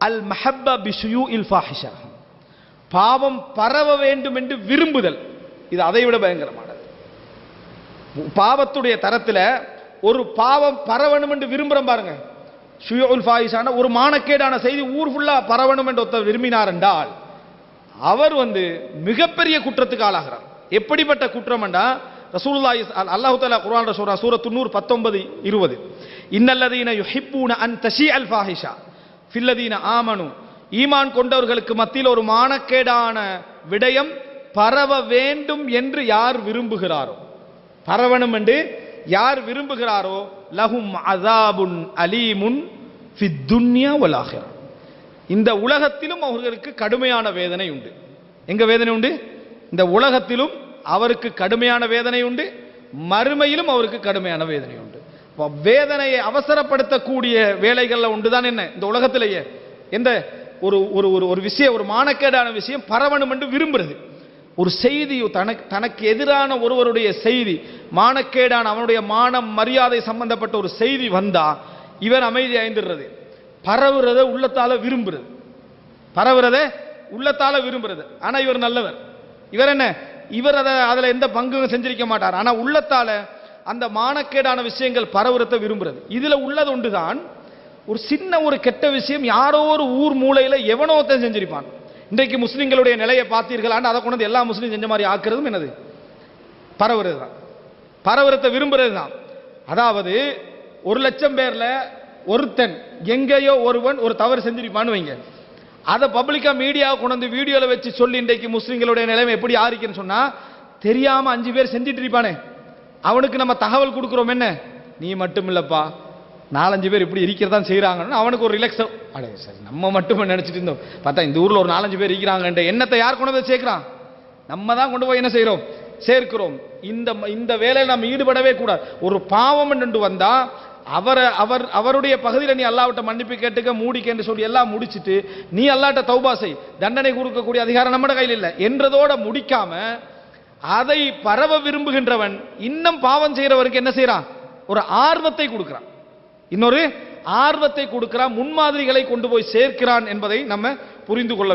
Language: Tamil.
அல் மஹப்பா பிஷுயூ இல் ஃபாஹிஷா. பாவம் பரவ வேண்டும் என்று விரும்புதல். இது அதை விட பயங்கரமானது. பாவத்துடைய தரத்தில் ஒரு பாவம் பரவணும் என்று விரும்புகிறோம் பாருங்க. ஷுயூல் ஃபாயிஷான ஒரு மானக்கேடான செய்தி ஊர் ஃபுல்லாக பரவணும் என்று ஒருத்தர் விரும்பினார் என்றால் அவர் வந்து மிகப்பெரிய குற்றத்துக்கு ஆளாகிறார். எப்படிப்பட்ட குற்றம் என்றால் ரசூலுல்லாஹி அல்லாஹு தஆலா குரான் சூரா சூரத் துன்னூர் 19 20 இன்னல்லதீன யுஹிப்பூன அன் தஷி அல் ஃபாஹிஷா. ஃபில்லதீன ஆமனு. ஈமான் கொண்டவர்களுக்கு மத்தியில் ஒரு மானக்கேடான விடயம் பரவ வேண்டும் என்று யார் விரும்புகிறாரோ. பரவணும் என்று யார் விரும்புகிறாரோ? லஹும் அதாபுன் அலீமுன் ஃபித்துன்யா துன்யா இந்த உலகத்திலும் அவர்களுக்கு கடுமையான வேதனை உண்டு. எங்க வேதனை உண்டு? இந்த உலகத்திலும் அவருக்கு கடுமையான வேதனை உண்டு. மறுமையிலும் அவருக்கு கடுமையான வேதனை உண்டு. வேதனையை அவசரப்படுத்தக்கூடிய வேலைகள்ல உண்டுதான் என்ன? இந்த உலகத்திலேயே. எந்த? ஒரு ஒரு ஒரு ஒரு விஷயம் ஒரு மானக்கேடான விஷயம் பரவணும் என்று விரும்புறது. ஒரு செய்தி தனக்கு தனக்கு எதிரான ஒருவருடைய செய்தி மானக்கேடான அவனுடைய மானம் மரியாதை சம்பந்தப்பட்ட ஒரு செய்தி வந்தா இவர் அமைதி ஐந்துடுறது பரவுறத உள்ளத்தால விரும்புறது. பரவுறத உள்ளத்தால விரும்புறது. ஆனா இவர் நல்லவர். இவர் என்ன? இவர் அதை அதில் எந்த பங்கும் செஞ்சிருக்க மாட்டார். ஆனால் உள்ளத்தால அந்த மானக்கேடான விஷயங்கள் பரவுறத விரும்புறது. இதுல உள்ளது ஒன்றுதான் ஒரு சின்ன ஒரு கெட்ட விஷயம் யாரோ ஒரு ஊர் மூலையில எவனோ ஒருத்தன் செஞ்சிருப்பான். இன்றைக்கு முஸ்லிம்களுடைய நிலையை பார்த்தீர்களான்னு அதை கொண்டு எல்லா முஸ்லீம் செஞ்ச மாதிரி ஆக்குறதும் என்னது? பரவுறது தான் பரவுறத்தை விரும்புறது தான் அதாவது ஒரு லட்சம் பேர்ல ஒருத்தன் எங்கேயோ ஒருவன் ஒரு தவறு செஞ்சிருப்பான்னு வைங்க. அதை பப்ளிக்காக மீடியா கொண்டு வந்து வீடியோவில் வச்சு சொல்லி இன்றைக்கு முஸ்லீம்களுடைய நிலைமை எப்படி ஆரிக்குன்னு சொன்னால் தெரியாமல் அஞ்சு பேர் செஞ்சிட்டு இருப்பானே. அவனுக்கு நம்ம தகவல் கொடுக்குறோம் என்ன? நீ மட்டும் இல்லைப்பா. நாலஞ்சு பேர் இப்படி இருக்கிறதான் செய்கிறாங்கன்னு அவனுக்கு ஒரு ரிலாக்ஸ் அடே சரி நம்ம மட்டும் நினச்சிட்டு இருந்தோம். பார்த்தா இந்த ஊரில் ஒரு நாலஞ்சு பேர் இருக்கிறாங்கன்ற எண்ணத்தை யார் கொண்டு வந்து சேர்க்குறான்? நம்ம தான் கொண்டு போய் என்ன செய்கிறோம் சேர்க்கிறோம். இந்த இந்த வேலையில் நம்ம ஈடுபடவே கூடாது. ஒரு பாவம் என்று வந்தால் அவரை அவர் அவருடைய பகுதியில் நீ அல்லாவிட்ட மன்னிப்பு கேட்டுக்க மூடிக்கேன்னு சொல்லி எல்லாம் முடிச்சுட்டு நீ அல்லாட்ட தௌபாசை தண்டனை கொடுக்கக்கூடிய அதிகாரம் நம்மட கையில் இல்லை. என்றதோட முடிக்காமல் அதை பரவ விரும்புகின்றவன் இன்னும் பாவம் செய்யறவருக்கு என்ன செய்யறான் ஒரு ஆர்வத்தை கொடுக்கிறான். இன்னொரு ஆர்வத்தை கொடுக்கிறான் முன்மாதிரிகளை கொண்டு போய் சேர்க்கிறான் என்பதை நம்ம புரிந்து கொள்ள வேண்டும்.